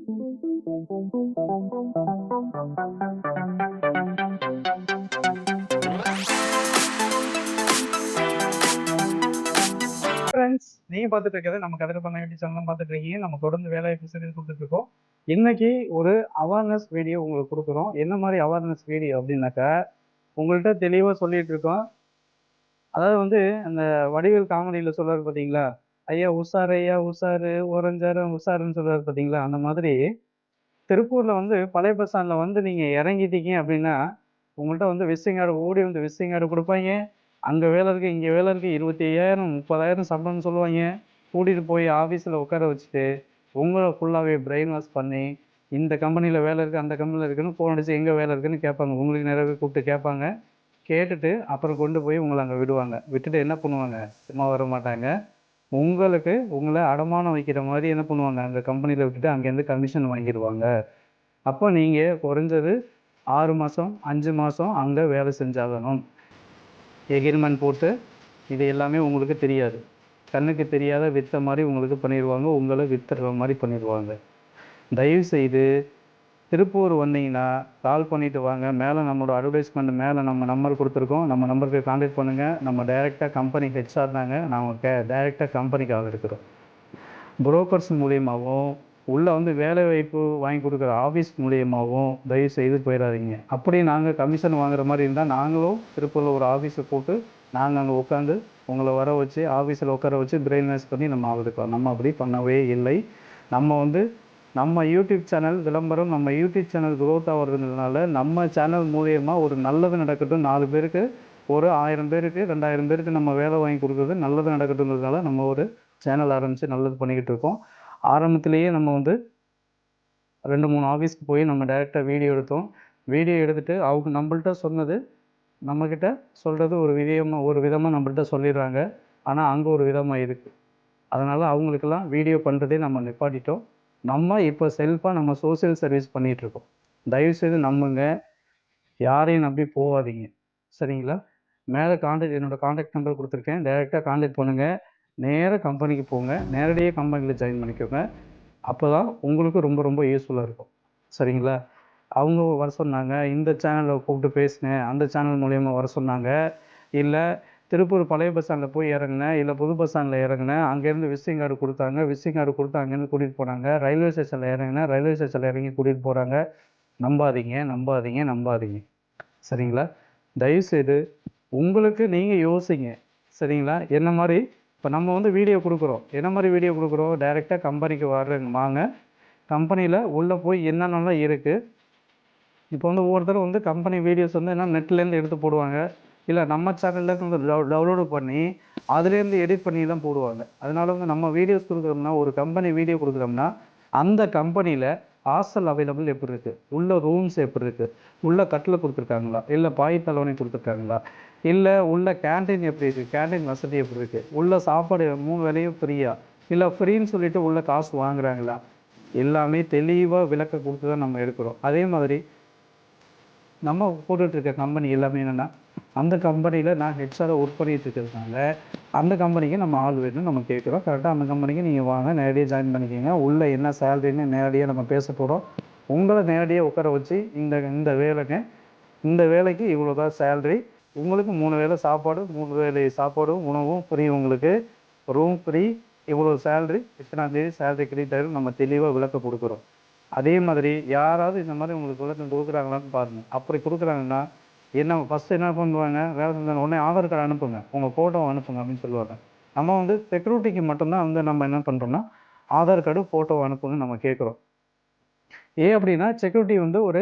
Friends நீங்க பார்த்துட்டு இருக்கிறது நம்ம கதிர பண்ண யூடியூப் சேனல் பார்த்துட்டு இருக்கீங்க. நம்ம தொடர்ந்து வேலை சீரியல் கொடுத்துட்டு இருக்கோம். இன்னைக்கு ஒரு அவேர்னஸ் வீடியோ உங்களுக்கு கொடுக்குறோம். என்ன மாதிரி அவேர்னஸ் வீடியோ அப்படின்னாக்கா உங்கள்கிட்ட தெளிவாக சொல்லிட்டு இருக்கோம். அதாவது வந்து அந்த வடிவேல் காமெடியில் சொல்றாரு பார்த்தீங்களா ஐயா உஷார் ஐயா உஷாரு ஓரஞ்சாரம் உஷாருன்னு சொல்றாரு பார்த்தீங்களா அந்த மாதிரி திருப்பூர்ல வந்து பழைய பஸ் ஸ்டாண்ட்ல வந்து நீங்க இறங்கிட்டீங்க அப்படின்னா உங்கள்கிட்ட வந்து விசிங் கார்டு ஓடி வந்து விசிங் கார்டு கொடுப்பாங்க. அங்கே வேலை இருக்குது இங்கே வேலை இருக்குது இருபத்தி ஐயாயிரம் முப்பதாயிரம் சம்பளம்னு சொல்லுவாங்க. கூட்டிகிட்டு போய் ஆஃபீஸில் உட்கார வச்சுட்டு உங்களை ஃபுல்லாகவே பிரெயின் வாஷ் பண்ணி இந்த கம்பெனியில் வேலை இருக்குது அந்த கம்பெனியில் இருக்குன்னு ஃபோன் அடித்து எங்கே வேலை இருக்குன்னு கேட்பாங்க. உங்களுக்கு நிறைய பேர் கூப்பிட்டு கேட்பாங்க. கேட்டுட்டு அப்புறம் கொண்டு போய் உங்களை அங்கே விடுவாங்க. விட்டுட்டு என்ன பண்ணுவாங்க? சும்மா வர மாட்டாங்க. உங்களுக்கு உங்களை அடமானம் வைக்கிற மாதிரி என்ன பண்ணுவாங்க? அந்த கம்பெனியில் விட்டுட்டு அங்கேருந்து கமிஷன் வாங்கிடுவாங்க அப்போ நீங்கள் குறைஞ்சது ஆறு மாதம் அஞ்சு மாதம் அங்கே வேலை செஞ்சாகணும். எகிரிமெண்ட் போட்டு இது எல்லாமே உங்களுக்கு தெரியாது. கண்ணுக்கு தெரியாத வித்த மாதிரி உங்களுக்கு பண்ணிடுவாங்க. உங்களை வித்துற மாதிரி பண்ணிடுவாங்க. தயவு செய்து திருப்பூர் வந்தீங்கன்னா கால் பண்ணிட்டு வாங்க. மேலே நம்மளோட அட்வர்டைஸ்மெண்ட் மேலே நம்ம நம்பர் கொடுத்துருக்கோம். நம்ம நம்பருக்கு காண்டாக்ட் பண்ணுங்கள் நம்ம டைரெக்டாக கம்பெனி ஹெச்ஆர் தாங்க. நாங்கள் கே டைரெக்டாக கம்பெனிக்காக இருக்கிறோம் புரோக்கர்ஸ் மூலியமாகவும் உள்ளே வந்து வேலை வாய்ப்பு வாங்கி கொடுக்குற ஆஃபீஸ் மூலியமாகவும் தயவு செய்து போயிடாதீங்க. அப்படி நாங்கள் கமிஷன் வாங்குற மாதிரி இருந்தால் நாங்களும் திருப்பூரில் ஒரு ஆஃபீஸை போட்டு நாங்கள் அங்கே உட்காந்து உங்களை வர வச்சு ஆஃபீஸில் உட்கார வச்சு பிரெயின் வாஷ் பண்ணி நம்ம ஆகுதுக்கலாம் நம்ம அப்படி பண்ணவே இல்லை. நம்ம வந்து நம்ம யூடியூப் சேனல் விளம்பரம் நம்ம யூடியூப் சேனல் க்ரோத் ஆகிறதுனால நம்ம சேனல் மூலியமாக ஒரு நல்லது நடக்கட்டும். நாலு பேருக்கு ஒரு ஆயிரம் பேருக்கு ரெண்டாயிரம் பேருக்கு நம்ம வேலை வாங்கி கொடுக்குறது நல்லது நடக்கட்டுங்கிறதுனால நம்ம ஒரு சேனல் ஆரம்பித்து நல்லது பண்ணிக்கிட்டு இருக்கோம். ஆரம்பத்திலேயே நம்ம வந்து ரெண்டு மூணு ஆஃபீஸ்க்கு போய் நம்ம டைரெக்டாக வீடியோ எடுத்தோம். வீடியோ எடுத்துகிட்டு அவங்க நம்மள்ட்ட சொன்னது நம்மக்கிட்ட சொல்கிறது ஒரு விதமாக ஒரு விதமாக நம்மள்ட்ட சொல்லிடுறாங்க. ஆனால் அங்கே ஒரு விதமாக இருக்குது அதனால் அவங்களுக்கெல்லாம் வீடியோ பண்ணுறதே நம்ம நிப்பாட்டிட்டோம். நம்ம இப்போ செல்ஃபாக நம்ம சோசியல் சர்வீஸ் பண்ணிகிட்ருக்கோம் தயவுசெய்து நம்புங்க. யாரையும் நம்பி போகாதீங்க. சரிங்களா? மேலே காண்டாக்ட் என்னோடய காண்டாக்ட் நம்பர் கொடுத்துருக்கேன். டைரெக்டாக காண்டாக்ட் பண்ணுங்கள் நேராக கம்பெனிக்கு போங்க. நேரடியாக கம்பெனியில் ஜாயின் பண்ணிக்கோங்க. அப்போ தான் உங்களுக்கு ரொம்ப ரொம்ப யூஸ்ஃபுல்லாக இருக்கும். சரிங்களா? அவங்க வர சொன்னாங்க. இந்த சேனலில் கூப்பிட்டு பேசினேன். அந்த சேனல் மூலயமா வர சொன்னாங்க. இல்லை திருப்பூர் பழைய பஸ் ஸ்டாண்டில் போய் இறங்குனேன். இல்லை புது பஸ் ஸ்டாண்டில் இறங்குனேன். அங்கேருந்து விசிட்டிங் கார்டு கொடுத்தாங்க. விசிட்டிங் கார்டு கொடுத்து அங்கேருந்து கூட்டிகிட்டு போனாங்க. ரயில்வே ஸ்டேஷனில் இறங்குனேன். ரயில்வே ஸ்டேஷனில் இறங்கி கூட்டிகிட்டு போகிறாங்க நம்பாதீங்க நம்பாதீங்க நம்பாதீங்க. சரிங்களா? தயவுசெய்து உங்களுக்கு நீங்கள் யோசிங்க. சரிங்களா? என்ன மாதிரி? இப்போ நம்ம வந்து வீடியோ கொடுக்குறோம். என்ன மாதிரி வீடியோ கொடுக்குறோம்? டைரெக்டாக கம்பெனிக்கு வர்றேங்க வாங்க. கம்பெனியில் உள்ளே போய் என்னென்னலாம் இருக்குது இப்போ வந்து ஒவ்வொருத்தரும் வந்து கம்பெனி வீடியோஸ் வந்து என்ன நெட்லேருந்து எடுத்து போடுவாங்க. இல்லை நம்ம சேனல்லேருந்து டவு டவுன்லோடு பண்ணி அதுலேருந்து எடிட் பண்ணி தான் போடுவாங்க. அதனால வந்து நம்ம வீடியோஸ் கொடுக்குறோம்னா ஒரு கம்பெனி வீடியோ கொடுக்குறோம்னா அந்த கம்பெனியில் ஹாஸ்டல் அவைலபிள் எப்படி இருக்குது உள்ள ரூம்ஸ் எப்படி இருக்குது உள்ள கட்டில் கொடுத்துருக்காங்களா? இல்லை பாய் தலைவணி கொடுத்துருக்காங்களா? இல்லை உள்ள கேண்டீன் எப்படி இருக்குது கேண்டீன் வசதி எப்படி இருக்குது உள்ள சாப்பாடு மூணு வேலையும் ஃப்ரீயா இல்லை ஃப்ரீன்னு சொல்லிட்டு உள்ள காசு வாங்குறாங்களா? எல்லாமே தெளிவாக விளக்க கொடுத்து தான் நம்ம எடுக்கிறோம். அதே மாதிரி நம்ம போட்டுட்ருக்க கம்பெனி எல்லாமே என்னென்னா அந்த கம்பெனியில் நான் ஹெட்ஸாக ஒர்க் பண்ணிகிட்டு இருக்கிறதுனால அந்த கம்பெனிக்கு நம்ம ஆள் வேணும்னு நம்ம கேட்குறோம். கரெக்டாக அந்த கம்பெனிக்கு நீங்கள் வாங்க நேரடியாக ஜாயின் பண்ணிக்கோங்க. உள்ளே என்ன சேலரின்னு நேரடியாக நம்ம பேச போகிறோம் உங்களை நேரடியாக உட்கார வச்சு இந்த இந்த வேலைங்க இந்த வேலைக்கு இவ்வளோ தான் சேலரி உங்களுக்கு மூணு வேளை சாப்பாடு மூணு வேளை சாப்பாடும் உணவும் ஃப்ரீ உங்களுக்கு. ரூம் ஃப்ரீ இவ்வளோ சேலரி எத்தனாந்தேதி சேல்ரி சேலரி கிரெடிட் ஆகிடும் நம்ம தெளிவாக விளக்க கொடுக்குறோம். அதே மாதிரி யாராவது இந்த மாதிரி உங்களுக்கு விளக்கம் கொடுக்குறாங்களான்னு பாருங்கள் அப்படி கொடுக்குறாங்கன்னா என்ன ஃபஸ்ட்டு என்ன பண்ணுவாங்க வேலை செஞ்சாங்க உடனே ஆதார் கார்டு அனுப்புங்க உங்கள் ஃபோட்டோ அனுப்புங்க அப்படின்னு சொல்லுவாங்க. நம்ம வந்து செக்யூரிட்டிக்கு மட்டும்தான் வந்து நம்ம என்ன பண்ணுறோம்னா ஆதார் கார்டு ஃபோட்டோ அனுப்புங்கன்னு நம்ம கேட்குறோம். ஏன் அப்படின்னா செக்யூரிட்டி வந்து ஒரு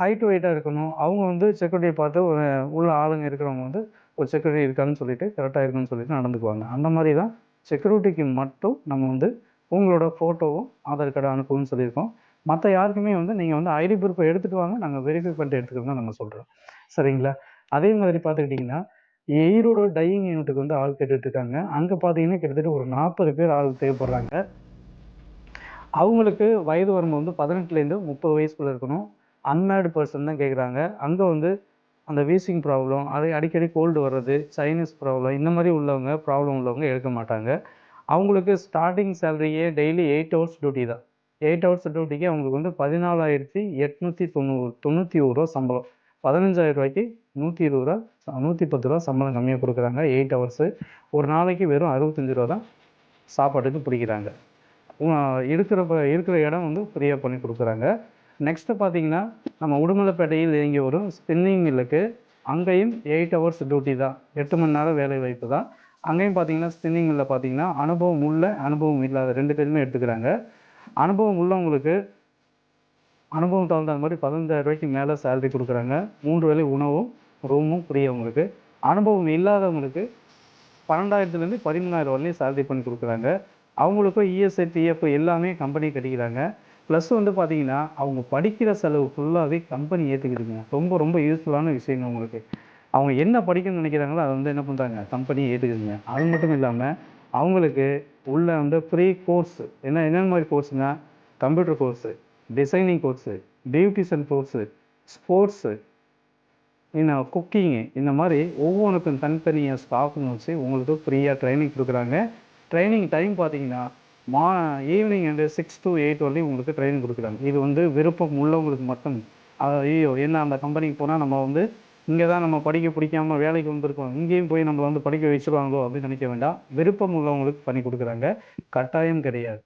ஹைட் வெயிட்டாக இருக்கணும். அவங்க வந்து செக்யூரிட்டியை பார்த்து ஒரு உள்ள ஆளுங்க இருக்கிறவங்க வந்து ஒரு செக்யூரிட்டி இருக்கான்னு சொல்லிட்டு கரெக்டாக இருக்குன்னு சொல்லிட்டு நடந்துக்குவாங்க. அந்த மாதிரி தான் செக்யூரிட்டிக்கு மட்டும் நம்ம வந்து உங்களோட ஃபோட்டோவும் ஆதார் கார்டு அனுப்புன்னு சொல்லியிருக்கோம். மற்ற யாருக்குமே வந்து நீங்கள் வந்து ஐடி ப்ரூஃபை எடுத்துகிட்டு வாங்க. நாங்கள் வெரிஃபை பண்ணிட்டு எடுத்துக்கோங்க நாங்கள் சொல்கிறோம் சரிங்களா? அதே மாதிரி பார்த்துக்கிட்டிங்கன்னா ஈரோடு டையிங் யூனிட்டுக்கு வந்து ஆள் கேட்டுட்ருக்காங்க. அங்கே பார்த்தீங்கன்னா கிட்டத்தட்ட ஒரு நாற்பது பேர் ஆள் தேவைப்படுறாங்க. அவங்களுக்கு வயது வரம்பு வந்து பதினெட்டுலேருந்து முப்பது வயசுக்குள்ளே இருக்கணும். அன்மேரிடு பர்சன் தான் கேட்குறாங்க. அங்கே வந்து அந்த வீசிங் ப்ராப்ளம் அது அடிக்கடி கோல்டு வர்றது சைனீஸ் ப்ராப்ளம் இந்த மாதிரி உள்ளவங்க ப்ராப்ளம் உள்ளவங்க எடுக்க மாட்டாங்க. அவங்களுக்கு ஸ்டார்டிங் சேலரியே டெய்லி எயிட் ஹவர்ஸ் டியூட்டி தான். எயிட் ஹவர்ஸ் டியூட்டிக்கு அவங்களுக்கு வந்து பதினாலாயிரத்தி எட்நூற்றி தொண்ணூறு தொண்ணூற்றி ஒரு ரூபா சம்பளம். பதினஞ்சாயிரம் ரூபாய்க்கு நூற்றி இருபது ரூபா நூற்றி பத்து ரூபா சம்பளம் கம்மியாக கொடுக்குறாங்க. எயிட் ஹவர்ஸு ஒரு நாளைக்கு வெறும் அறுபத்தஞ்சி ரூபா தான் சாப்பாட்டுக்கு பிடிக்கிறாங்க. இருக்கிற இருக்கிற இடம் வந்து ஃப்ரீயாக பண்ணி கொடுக்குறாங்க. நெக்ஸ்ட்டு பார்த்தீங்கன்னா நம்ம உடுமலைப்பேட்டையில் இங்கே ஒரு ஸ்பின்னிங் மில்லுக்கு அங்கேயும் எயிட் ஹவர்ஸ் டியூட்டி தான். எட்டு மணி நேரம் வேலை வாய்ப்பு தான். அங்கேயும் பார்த்தீங்கன்னா ஸ்பின்னிங் மில்லில் பார்த்தீங்கன்னா அனுபவம் உள்ள அனுபவம் இல்லாத ரெண்டு பேருமே எடுத்துக்கிறாங்க. அனுபவம் உள்ளவங்களுக்கு அனுபவம் தகுந்த மாதிரி பதினஞ்சாயிரம் ரூபாய்க்கு மேலே சேலரி கொடுக்குறாங்க. மூன்று வேலை உணவும் ரூமும் ஃப்ரீ அவங்களுக்கு. அனுபவம் இல்லாதவங்களுக்கு பன்னெண்டாயிரத்துலேருந்து பதிமூணாயிரம் வரலையும் சேலரி பண்ணி கொடுக்குறாங்க. அவங்களுக்கும் இஎஸ்ஐ பிஎஃப் எல்லாமே கம்பெனி கட்டிக்கிறாங்க. ப்ளஸ் வந்து பார்த்தீங்கன்னா அவங்க படிக்கிற செலவு ஃபுல்லாகவே கம்பெனி ஏற்றுக்குதுங்க ரொம்ப ரொம்ப யூஸ்ஃபுல்லான விஷயங்க அவங்களுக்கு. அவங்க என்ன படிக்கணும்னு நினைக்கிறாங்களோ அதை வந்து என்ன பண்ணுறாங்க கம்பெனி ஏற்றுக்குதுங்க அது மட்டும் இல்லாமல் அவங்களுக்கு உள்ள வந்து ஃப்ரீ கோர்ஸ் என்ன என்னென்ன மாதிரி கோர்ஸுங்க computer course designing course beautician course sports இன்னும் குக்கிங்கு இந்த மாதிரி ஒவ்வொன்றுக்கும் தனித்தனியாக ஸ்டாஃப்னு வச்சு உங்களுக்கு ஃப்ரீயாக ட்ரைனிங் கொடுக்குறாங்க. ட்ரைனிங் டைம் பார்த்தீங்கன்னா மா evening and six to eight வரையும் உங்களுக்கு ட்ரைனிங் கொடுக்குறாங்க. இது வந்து விருப்பம் உள்ளவங்களுக்கு மட்டும். ஐயோ என்ன அந்த கம்பெனிக்கு போனால் நம்ம வந்து இங்கே தான் நம்ம படிக்க பிடிக்காம வேலைக்கு வந்திருக்கோம். இங்கேயும் போய் நம்ம வந்து படிக்க வச்சுருவாங்களோ அப்படின்னு நினைக்க வேண்டாம். விருப்பம் உள்ளவங்களுக்கு பண்ணி கொடுக்குறாங்க. கட்டாயம் கிடையாது.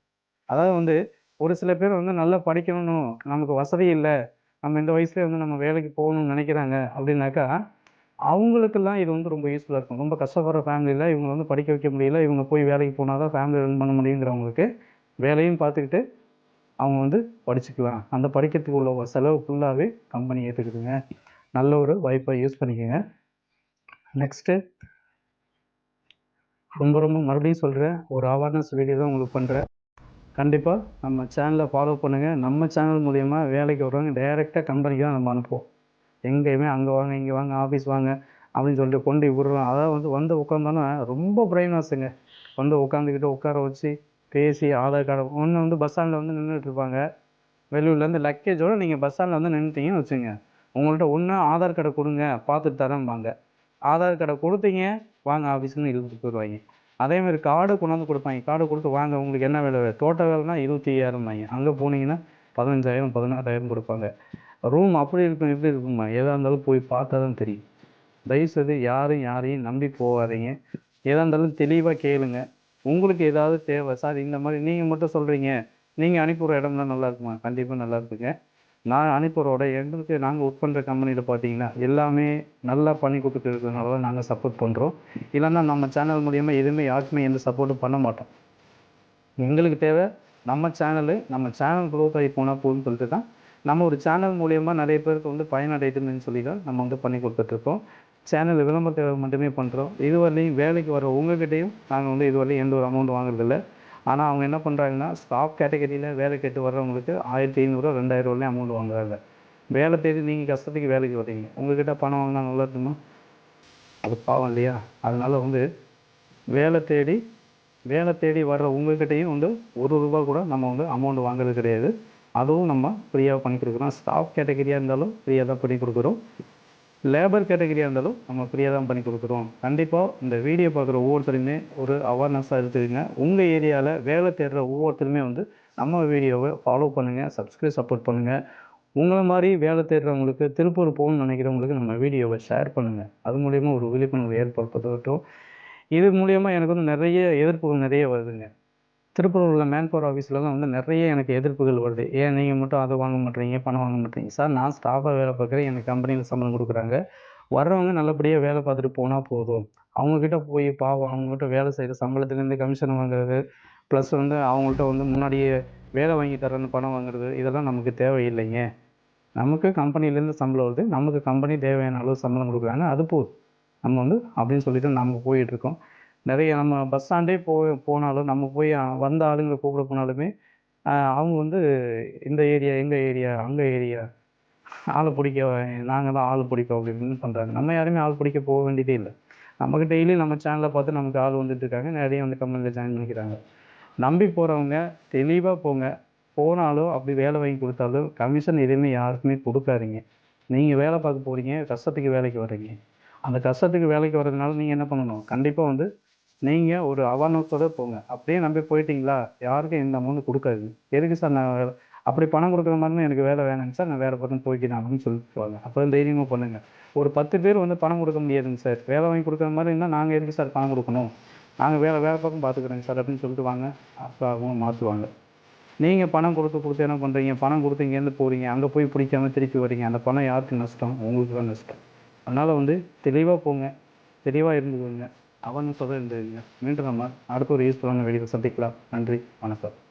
அதாவது வந்து ஒரு சில பேர் வந்து நல்லா படிக்கணும் நமக்கு வசதி இல்லை. நம்ம இந்த வயசுலேயே வந்து நம்ம வேலைக்கு போகணும்னு நினைக்கிறாங்க அப்படின்னாக்கா அவங்களுக்கெல்லாம் இது வந்து ரொம்ப யூஸ்ஃபுல்லாக இருக்கும். ரொம்ப கஷ்டப்படுற ஃபேமிலியில் இவங்க வந்து படிக்க வைக்க முடியல இவங்க போய் வேலைக்கு போனால் தான் ஃபேமிலி ரன் பண்ண முடியுங்கிறவங்களுக்கு வேலையும் பார்த்துக்கிட்டு அவங்க வந்து படிச்சுக்கலாம். அந்த படிக்கிறதுக்கு உள்ள செலவு ஃபுல்லாகவே கம்பெனி ஏற்றுக்குதுங்க நல்ல ஒரு வாய்ப்பை யூஸ் பண்ணிக்கோங்க. நெக்ஸ்ட்டு ரொம்ப ரொம்ப மறுபடியும் சொல்கிறேன் ஒரு அவேர்னஸ் வீடியோ தான் உங்களுக்கு பண்ணுறேன் கண்டிப்பாக நம்ம சேனலை ஃபாலோ பண்ணுங்கள் நம்ம சேனல் மூலயமா வேலைக்கு வருவாங்க டைரெக்டாக கம்பெனிக்கு தான் நம்ம அனுப்புவோம். எங்கேயுமே அங்கே வாங்க இங்கே வாங்க ஆஃபீஸ் வாங்க அப்படின்னு சொல்லிட்டு கொண்டு விடுறோம். அதாவது வந்து வந்து உட்காந்தோன்னா ரொம்ப பிரெயின் வாஷுங்க வந்து உட்காந்துக்கிட்டு உட்கார வச்சு பேசி ஆதார் கார்டு ஒன்று வந்து பஸ் ஸ்டாண்டில் வந்து நின்றுட்டு இருப்பாங்க. வெளியூர்லேருந்து லக்கேஜோடு நீங்கள் பஸ் ஸ்டாண்டில் வந்து நின்றுட்டீங்கன்னு வச்சுங்க உங்கள்கிட்ட ஒன்று ஆதார் கார்டை கொடுங்க பார்த்துட்டு தரம்பாங்க ஆதார் கார்டை கொடுத்தீங்க வாங்க ஆஃபீஸ்னு இழுத்துட்டு போயிடுவாங்க அதேமாதிரி கார்டு கொண்டாந்து கொடுப்பாங்க. கார்டு கொடுத்து வாங்க உங்களுக்கு என்ன வேலை? தோட்ட வேலைனா இருபத்தி ஐயாயிரம் அங்கே போனீங்கன்னா பதினஞ்சாயிரம் பதினாறாயிரம் கொடுப்பாங்க. ரூம் அப்படி இருக்கும் இப்படி இருக்குமா எதாக இருந்தாலும் போய் பார்த்தா தான் தெரியும். தயவுசெய்து யாரும் யாரையும் நம்பி போகாதீங்க. எதாக இருந்தாலும் தெளிவாக கேளுங்க. உங்களுக்கு ஏதாவது தேவை சார் இந்த மாதிரி நீங்கள் மட்டும் சொல்கிறீங்க நீங்கள் அனுப்பிவிட்ற இடம் தான் நல்லா இருக்குமா? கண்டிப்பாக நல்லா இருக்குங்க. நான் அனுப்புகிறோட எங்களுக்கு நாங்கள் ஒர்க் பண்ணுற கம்பெனியில் பார்த்தீங்கன்னா எல்லாமே நல்லா பண்ணி கொடுத்துட்டு இருக்கிறதுனால தான் நாங்கள் சப்போர்ட் பண்ணுறோம் இல்லைன்னா நம்ம சேனல் மூலியமாக எதுவுமே யாருக்குமே எந்த சப்போர்ட்டும் பண்ண மாட்டோம். எங்களுக்கு தேவை நம்ம சேனலு நம்ம சேனல் க்ரோத் ஆகி போனால் போதும்னு சொல்லிட்டு தான் நம்ம ஒரு சேனல் மூலயமா நிறைய பேருக்கு வந்து பயனடைதுன்னு சொல்லி தான் நம்ம வந்து பண்ணி கொடுத்துட்ருக்கோம் சேனல் விளம்பரத்தை மட்டுமே பண்ணுறோம் இதுவரையும் வேலைக்கு வர உங்ககிட்டையும் நாங்கள் வந்து இதுவரையும் எந்த ஒரு அமௌண்ட் வாங்குறதில்ல. ஆனால் அவங்க என்ன பண்ணுறாங்கன்னா ஸ்டாஃப் கேட்டகரியில் வேலை கேட்டு வர்றவங்களுக்கு ஆயிரத்தி ஐநூறுரூவா ரெண்டாயிரம் ரூபாய்லையும் அமௌண்ட் வாங்குறாங்க. வேலை தேடி நீங்கள் கஷ்டத்துக்கு வேலைக்கு வர்றீங்க. உங்கள்கிட்ட பணம் வாங்கினா நல்லா இருக்குமா? அது பாவம் இல்லையா? அதனால் வந்து வேலை தேடி வேலை தேடி வர்ற உங்கள்கிட்டையும் வந்து ஒரு ரூபா கூட நம்ம வந்து அமௌண்ட் வாங்குறது கிடையாது. அதுவும் நம்ம ஃப்ரீயாக பண்ணி கொடுக்குறோம். ஸ்டாஃப் கேட்டகரியாக இருந்தாலும் ஃப்ரீயாக தான் பண்ணி கொடுக்குறோம். லேபர் கேட்டகரியாக இருந்தாலும் நம்ம ஃப்ரீயாக தான் பண்ணி கொடுக்குறோம். கண்டிப்பாக இந்த வீடியோ பார்க்குற ஒவ்வொருத்தருமே ஒரு அவேர்னஸாக எடுத்துக்கோங்க. உங்கள் ஏரியாவில் வேலை தேடுற ஒவ்வொருத்தருமே வந்து நம்ம வீடியோவை ஃபாலோ பண்ணுங்கள் சப்ஸ்கிரைப் சப்போர்ட் பண்ணுங்கள் உங்களை மாதிரி வேலை தேடுறவங்களுக்கு திருப்பூர் போகணும்னு நினைக்கிறவங்களுக்கு நம்ம வீடியோவை ஷேர் பண்ணுங்கள் அது மூலயமா ஒரு விழிப்புணர்வு ஏற்படுத்தட்டும் இது மூலயமா எனக்கு வந்து நிறைய எதிர்ப்புகள் நிறைய வருதுங்க. திருப்பூர் உள்ள மேன் பவர் ஆஃபீஸ்லலாம் வந்து நிறைய எனக்கு எதிர்ப்புகள் வருது. ஏன் நீங்கள் மட்டும் அதை வாங்க மாட்டேறீங்க பணம் வாங்க மாட்டேறீங்க சார் நான் ஸ்டாஃபாக வேலை பார்க்குறேன். எனக்கு கம்பெனியில் சம்பளம் கொடுக்குறாங்க. வர்றவங்க நல்லபடியாக வேலை பார்த்துட்டு போனால் போதும். அவங்கக்கிட்ட போய் பாவம் அவங்ககிட்ட வேலை செய்கிற சம்பளத்துலேருந்து கமிஷன் வாங்குறது ப்ளஸ் வந்து அவங்கள்ட்ட வந்து முன்னாடியே வேலை வாங்கி தரேன்னு பணம் வாங்குறது இதெல்லாம் நமக்கு தேவையில்லைங்க. நமக்கு கம்பெனிலேருந்து சம்பளம் வருது. நமக்கு கம்பெனி தேவையான அளவு சம்பளம் கொடுக்குறாங்க. அது போதும். நம்ம வந்து அப்படின்னு சொல்லிட்டு நம்ம போயிட்டுருக்கோம் நிறைய நம்ம பஸ் ஸ்டாண்டே போ போனாலும் நம்ம போய் வந்த ஆளுங்களை கூப்பிட போனாலுமே அவங்க வந்து இந்த ஏரியா எங்கள் ஏரியா அங்கே ஏரியா ஆள் பிடிக்க நாங்கள் தான் ஆள் பிடிப்போம் அப்படின்னு பண்ணுறாங்க நம்ம யாருமே ஆள் பிடிக்க போக வேண்டியதே இல்லை. நமக்கு டெய்லி நம்ம சேனலில் பார்த்து நமக்கு ஆள் வந்துட்டு இருக்காங்க. நிறைய வந்து கம்பெனியில் ஜாயின் பண்ணிக்கிறாங்க. நம்பி போகிறவங்க தெளிவாக போங்க. போனாலும் அப்படி வேலை வாங்கி கொடுத்தாலும் கமிஷன் எதுவுமே யாருக்குமே கொடுக்காதீங்க. நீங்கள் வேலை பார்க்க போகிறீங்க கஷ்டத்துக்கு வேலைக்கு வர்றீங்க. அந்த கஷ்டத்துக்கு வேலைக்கு வர்றதுனால நீங்கள் என்ன பண்ணணும்? கண்டிப்பாக வந்து நீங்கள் ஒரு அவேர்னஸோட போங்க. அப்படியே நம்பி போயிட்டீங்களா? யாருக்கும் இந்த அமௌண்ட் கொடுக்காது. எதுக்கு சார் நான் வேலை- அப்படி பணம் கொடுக்குற மாதிரி எனக்கு வேலை வேணுங்க சார் நான் வேறு பக்கம் போய்க்கிறேன் அப்படின்னு சொல்லிட்டு அப்போ அப்போ தைரியமாக பண்ணுங்கள் ஒரு பத்து பேர் வந்து பணம் கொடுக்க முடியாதுங்க சார். வேலை வாங்கி கொடுக்குற மாதிரி இருந்தால் நாங்கள் எதுக்கு சார் பணம் கொடுக்கணும்? நாங்கள் வேலை வேறு பக்கம் பார்த்துக்குறோங்க சார் அப்படின்னு சொல்லிட்டு வாங்க. அப்போ அவங்க மாற்றுவாங்க நீங்கள் பணம் கொடுத்து கொடுத்து என்ன பண்ணுறீங்க பணம் கொடுத்து இங்கேருந்து போகிறீங்க அங்கே போய் பிடிக்காம திருப்பி வரீங்க. அந்த பணம் யாருக்கு நஷ்டம்? உங்களுக்கு தான் நஷ்டம். அதனால் வந்து தெளிவாக போங்க. தெளிவாக இருந்துக்கோங்க. அவன் சொல்ல மீண்டும் நம்ம அடுத்த ஒரு யூஸ்ஃபுல்லான வெளியில் சந்திக்கலாம். நன்றி வணக்கம்.